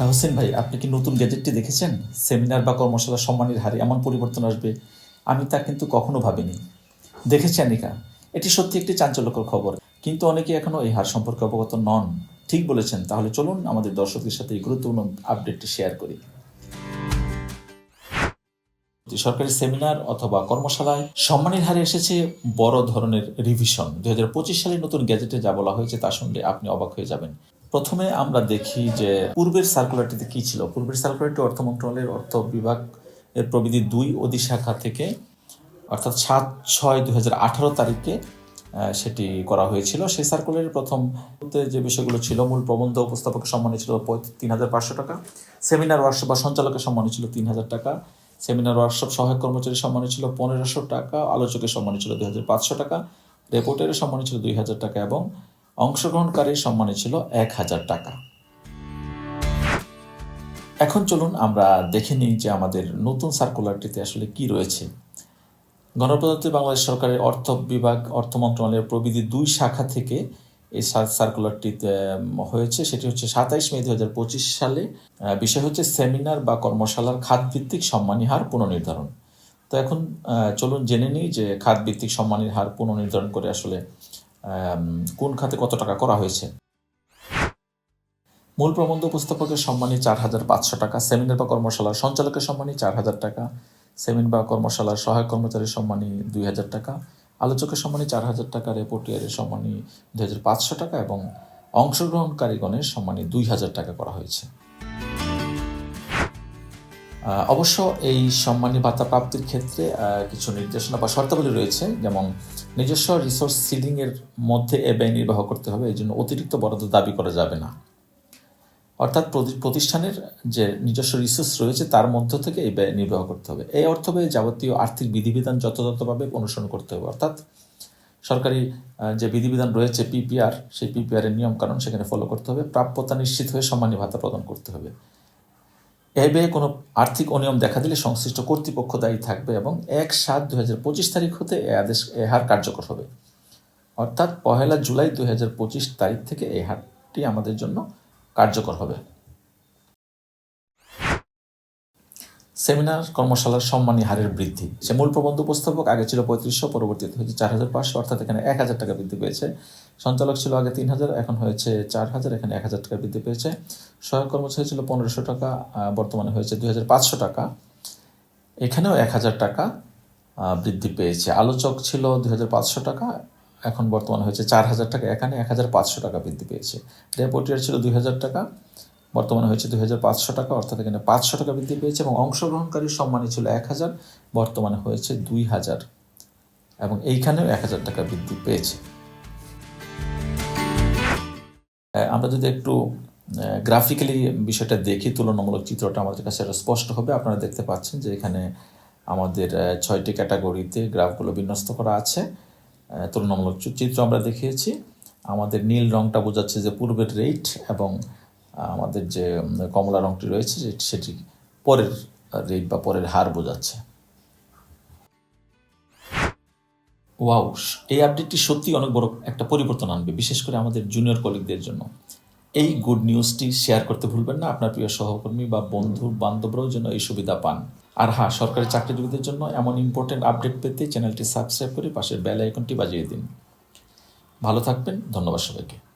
তা হোসেন ভাই, আপনি কি নতুন গ্যাজেটটি দেখেছেন? সেমিনার বা কর্মশালা সম্মানের হারে এমন পরিবর্তন আসবে? আমি তা কিন্তু কখনো ভাবিনি। দেখেছি আনিকা এটি সত্যি একটি চাঞ্চল্যকর খবর। কিন্তু অনেকে এখনও এই হার সম্পর্কে অবগত নন। ঠিক বলেছেন। তাহলে চলুন আমাদের দর্শকদের সাথে এই গুরুত্বপূর্ণ আপডেটটি শেয়ার করি। সরকারি সেমিনার অথবা কর্মশালায় সম্মানের হারে এসেছে বড় ধরনের রিভিশন পঁচিশ সালের নতুন গ্যাজেটে যা বলা হয়েছে তা শুনলে আপনি অবাক হয়ে যাবেন। প্রথমে আমরা দেখি যে পূর্বের সার্কুলারটিতে কি ছিল? পূর্বের সার্কুলারটি অর্থ মন্ত্রণালয়ের অর্থ বিভাগ এর প্রবিধি দুই অধিশাখা থেকে, অর্থাৎ সাত ছয় দু আঠারো তারিখে সেটি করা হয়েছিল। সেই সার্কুলারের প্রথম যে বিষয়গুলো ছিল, মূল প্রবন্ধ উপস্থাপকের সম্মানে ছিল তিন হাজার পাঁচশো টাকা, সেমিনার ওয়ার্কশপ বা সঞ্চালকের সম্মানে ছিল তিন হাজার টাকা, সেমিনার ওয়ার্কশপ সহায়ক কর্মচারীর সম্মানে ছিল পনেরোশো টাকা, আলোচকের সম্মানে ছিল দুই হাজার পাঁচশো টাকা রেপোর্টারের সম্মানে ছিল দুই হাজার টাকা এবং অংশগ্রহণকারীর সম্মানে ছিল এক হাজার টাকা। এখন চলুন আমরা দেখে নিই যে আমাদের নতুন সার্কুলারটিতে আসলে কি রয়েছে। গণপ্রজাতন্ত্রী বাংলাদেশ সরকারের অর্থ বিভাগ, অর্থ মন্ত্রণালয়ের প্রবিধি দুই শাখা থেকে এই সার- সার্কুলারটিতে হয়েছে। সেটি হচ্ছে সাতাইশ মে দু হাজার পঁচিশ সালে বিষয় হচ্ছে সেমিনার বা কর্মশালার খাতভিত্তিক সম্মানী হার পুনর্নির্ধারণ। তো এখন চলুন জেনে নিই যে খাতভিত্তিক সম্মানীর হার পুনর্নির্ধারণ করে আসলে কোন খাতে কত টাকা করা হয়েছে? মূল প্রবন্ধ উপস্থাপকের সম্মানী চার হাজার পাঁচশো টাকা, সেমিনার বা কর্মশালার সঞ্চালকের সম্মানী চার হাজার টাকা, সেমিনার বা কর্মশালার সহায়ক কর্মচারীর সম্মানী দুই হাজার টাকা, আলোচকের সম্মানী চার হাজার টাকা, রেপোর্টিয়ারের সম্মানী দুই হাজার পাঁচশো টাকা এবং অংশগ্রহণকারীগণের সম্মানী দুই হাজার টাকা করা হয়েছে। অবশ্য এই সম্মানী ভাতা প্রাপ্তির ক্ষেত্রে কিছু নির্দেশনা বা শর্তাবলী রয়েছে, যেমন নিজস্ব রিসোর্স সিডিং এর মধ্যে এ ব্যয় নির্বাহ করতে হবে, এই জন্য অতিরিক্ত বরাদ্দ দাবি করা যাবে না। অর্থাৎ প্রতি- প্রতিষ্ঠানের যে নিজস্ব রিসোর্স রয়েছে, তার মধ্য থেকে এই ব্যয় নির্বাহ করতে হবে। এই অর্থ ব্যয়ে যাবতীয় আর্থিক বিধিবিধান যথাযথভাবে অনুসরণ করতে হবে। অর্থাৎ সরকারি যে বিধিবিধান রয়েছে পিপিআর সেই পিপিআর এর নিয়ম কারণ সেখানে ফলো করতে হবে। প্রাপ্যতা নিশ্চিত হয়ে সম্মানী ভাতা প্রদান করতে হবে। এ কোনো আর্থিক অনিয়ম দেখা দিলে সংশ্লিষ্ট কর্তৃপক্ষ দায়ী থাকবে এবং এক সাত দু তারিখ হতে এ আদেশ, এ হার কার্যকর হবে। অর্থাৎ পহেলা জুলাই দু হাজার পঁচিশ তারিখ থেকে এ হারটি আমাদের জন্য কার্যকর হবে। সেমিনার, কর্মশালার সম্মানী হারের বৃদ্ধি। সে মূল প্রবন্ধ উপস্থাপক, আগে ছিল পঁয়ত্রিশশো, পরবর্তীতে হয়েছে চার হাজার পাঁচশো, অর্থাৎ এখানে এক হাজার টাকা বৃদ্ধি পেয়েছে। সঞ্চালক ছিল আগে তিন হাজার, এখন হয়েছে চার হাজার, এখানে এক হাজার টাকা বৃদ্ধি পেয়েছে। সহায়ক কর্মচারী ছিল পনেরোশো টাকা বর্তমানে হয়েছে দুই হাজার পাঁচশো টাকা। এখানেও এক হাজার টাকা বৃদ্ধি পেয়েছে। আলোচক ছিল দুই হাজার পাঁচশো টাকা, এখন বর্তমানে হয়েছে চার হাজার টাকা। এখানে এক হাজার পাঁচশো টাকা বৃদ্ধি পেয়েছে। রেপোর্টিয়ার ছিল দুই হাজার টাকা। বর্তমানে হয়েছে দুই হাজার পাঁচশো টাকা, অর্থাৎ এখানে পাঁচশো টাকা বৃদ্ধি পেয়েছে এবং অংশগ্রহণকারীর সম্মানী ছিল এক হাজার, বর্তমানে হয়েছে দুই হাজার এবং এইখানেও এক হাজার টাকা বৃদ্ধি পেয়েছে। আমরা যদি একটু গ্রাফিক্যালি বিষয়টা দেখি, তুলনামূলক চিত্রটা আমাদের কাছে আরও স্পষ্ট হবে। আপনারা দেখতে পাচ্ছেন যে এখানে আমাদের ছয়টি ক্যাটাগরিতে গ্রাফগুলো বিন্যস্ত করা আছে। তুলনামূলক চিত্র আমরা দেখিয়েছি। আমাদের নীল রংটা বোঝাচ্ছে যে পূর্বের রেট এবং আমাদের যে কমলা রঙটি রয়েছে সেটি পরের রেট বা পরের হার বোঝাচ্ছে। ওয়াও, এই আপডেটটি সত্যি অনেক বড় একটা পরিবর্তন আনবে, বিশেষ করে আমাদের জুনিয়র কলিগদের জন্য। এই গুড নিউজটি শেয়ার করতে ভুলবেন না, আপনার প্রিয় সহকর্মী বা বন্ধু, বান্ধবরাও যেন এই সুবিধা পান। আর হ্যাঁ সরকারি চাকরিজীবীদের জন্য এমন ইম্পর্টেন্ট আপডেট পেতে চ্যানেলটি সাবস্ক্রাইব করে পাশের বেল আইকনটি বাজিয়ে দিন। ভালো থাকবেন, ধন্যবাদ সবাইকে।